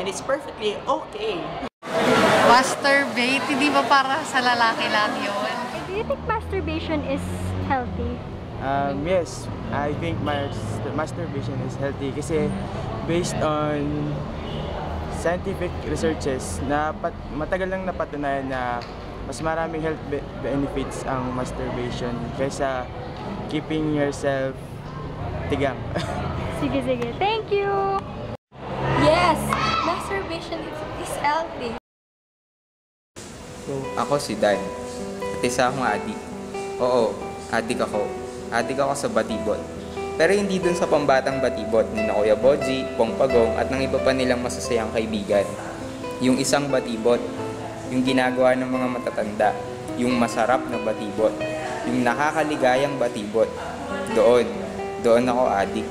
and it's perfectly okay. Masturbate, hindi ba para sa lalaki lang yun? Do you think masturbation is healthy? Um, yes, I think mas- masturbation is healthy kasi based on scientific researches na pat- matagal lang napatunayan na mas maraming health be- benefits ang masturbation kaysa keeping yourself tigang. Sige, sige. Thank you! Healthy. Ako si Dan. At isa akong adik. Oo, adik ako. Adik ako sa batibot. Pero hindi dun sa pambatang batibot ni na Kuya Boji, Pong Pagong at ng iba pa nilang masasayang kaibigan. Yung isang batibot, yung ginagawa ng mga matatanda, yung masarap na batibot, yung nakakaligayang batibot. Doon, doon ako adik.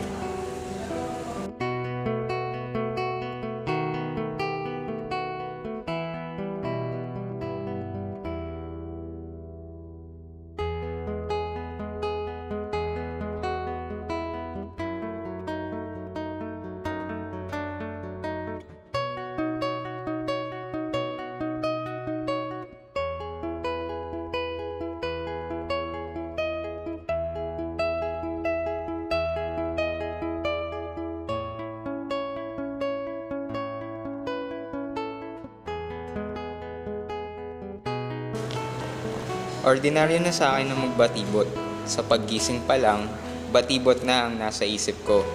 Ordinaryo na sa akin na magbatibot. Sa paggising pa lang, batibot na ang nasa isip ko.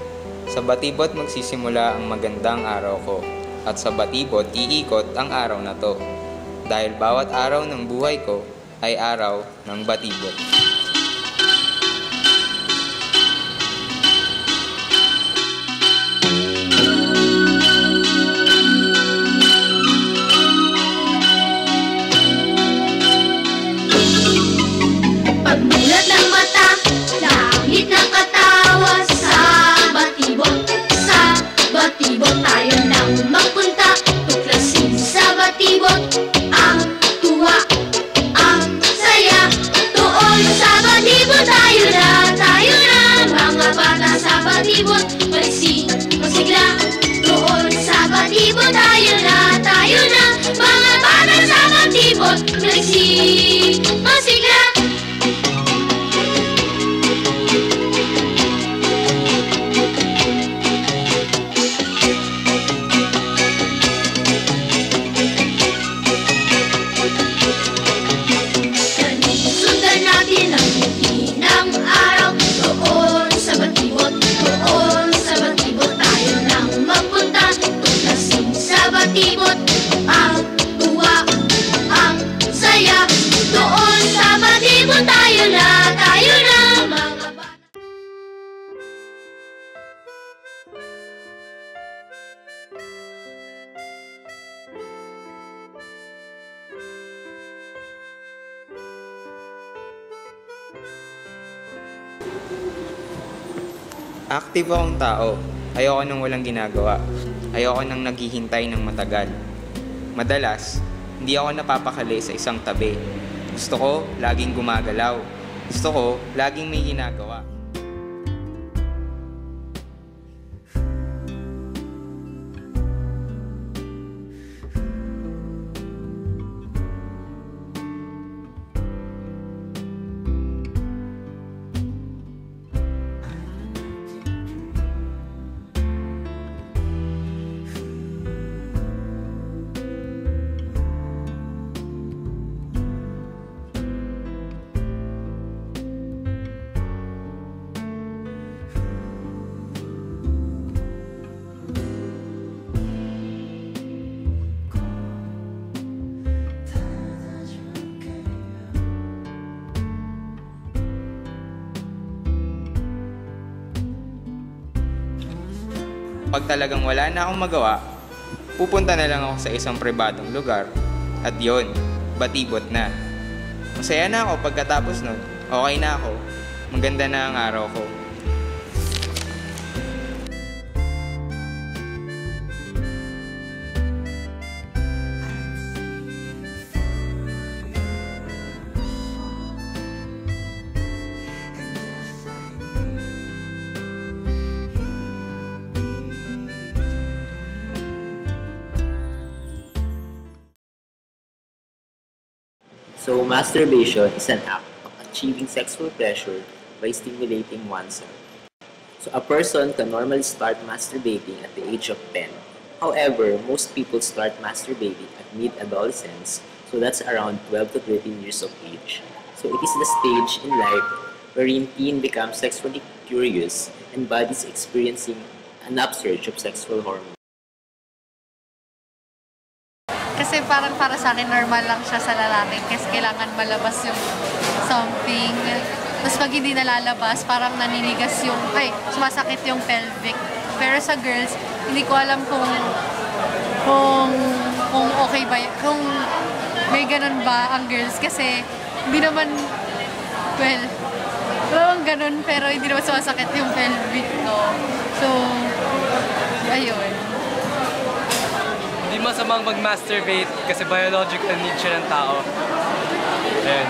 Sa batibot magsisimula ang magandang araw ko. At sa batibot iikot ang araw na to. Dahil bawat araw ng buhay ko ay araw ng batibot. Active akong tao. Ayoko nang walang ginagawa. Ayoko nang naghihintay ng matagal. Madalas, hindi ako napapakali sa isang tabi. Gusto ko, laging gumagalaw. Gusto ko, laging may ginagawa. Pag talagang wala na akong magawa, pupunta na lang ako sa isang pribadong lugar. At yon, batibot na. Masaya na ako pagkatapos nun. Okay na ako. Maganda na ang araw ko. So, masturbation is an act of achieving sexual pleasure by stimulating oneself. So, a person can normally start masturbating at the age of 10. However, most people start masturbating at mid-adolescence, so that's around 12 to 13 years of age. So, it is the stage in life wherein teen becomes sexually curious and bodies experiencing an upsurge of sexual hormones. Kasi parang para sa akin, normal lang siya sa lalaki kasi kailangan malabas yung something. Tapos pag hindi nalalabas, parang naninigas yung, ay, sumasakit yung pelvic. Pero sa girls, hindi ko alam kung kung kung okay ba, kung may ganun ba ang girls kasi hindi naman, well, parang ganun pero hindi naman sumasakit yung pelvic ko. So, ayun. Hindi masamang mag-masturbate kasi biological need siya ng tao. Ayun.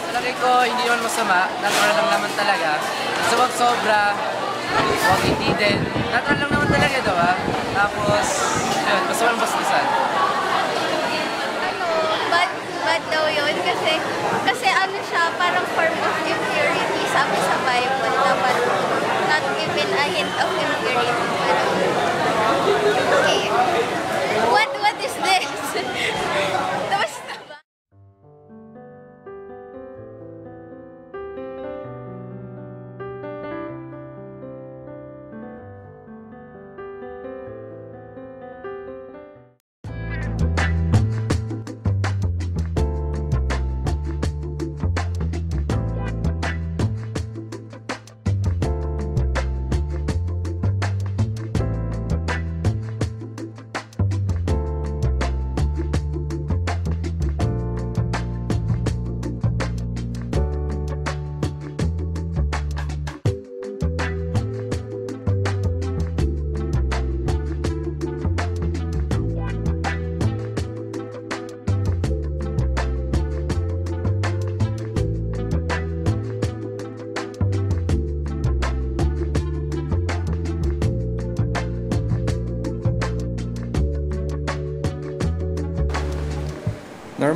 Sa laki ko, hindi naman masama. Natural lang naman talaga. So, wag sobra. Wag hindi din. Natural lang naman talaga, diba? Tapos, yun, basta walang bastusan. ano, bad, bad daw yun kasi, kasi ano siya, parang form of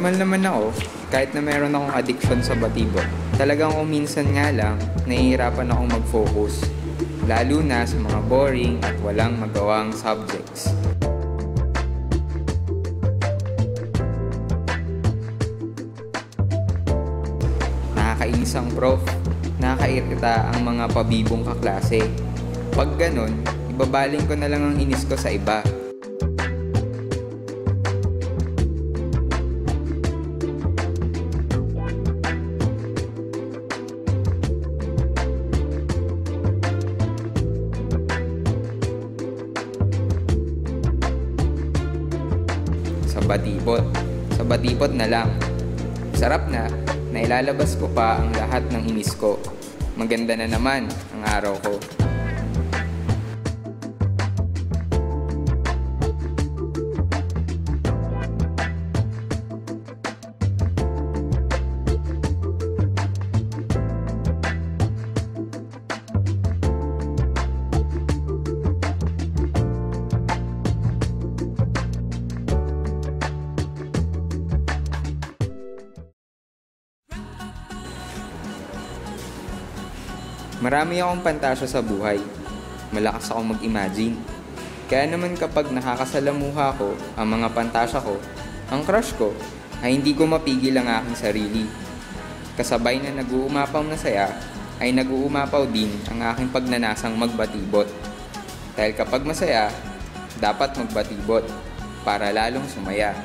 Normal naman ako, kahit na meron akong addiction sa batibot. Talagang kung minsan nga lang, nahihirapan akong mag-focus. Lalo na sa mga boring at walang magawang subjects. Nakakainis ang prof. Nakakairita ang mga pabibong kaklase. Pag ganon, ibabaling ko na lang ang inis ko sa iba. Batibot. Sa batibot na lang. Sarap na, nailalabas ko pa ang lahat ng inis ko. Maganda na naman ang araw ko. Marami akong pantasya sa buhay. Malakas ako mag-imagine. Kaya naman kapag nakakasalamuha ko ang mga pantasya ko, ang crush ko, ay hindi ko mapigil ang aking sarili. Kasabay na nag-uumapaw na saya, ay nag-uumapaw din ang aking pagnanasang magbatibot. Dahil kapag masaya, dapat magbatibot para lalong sumaya.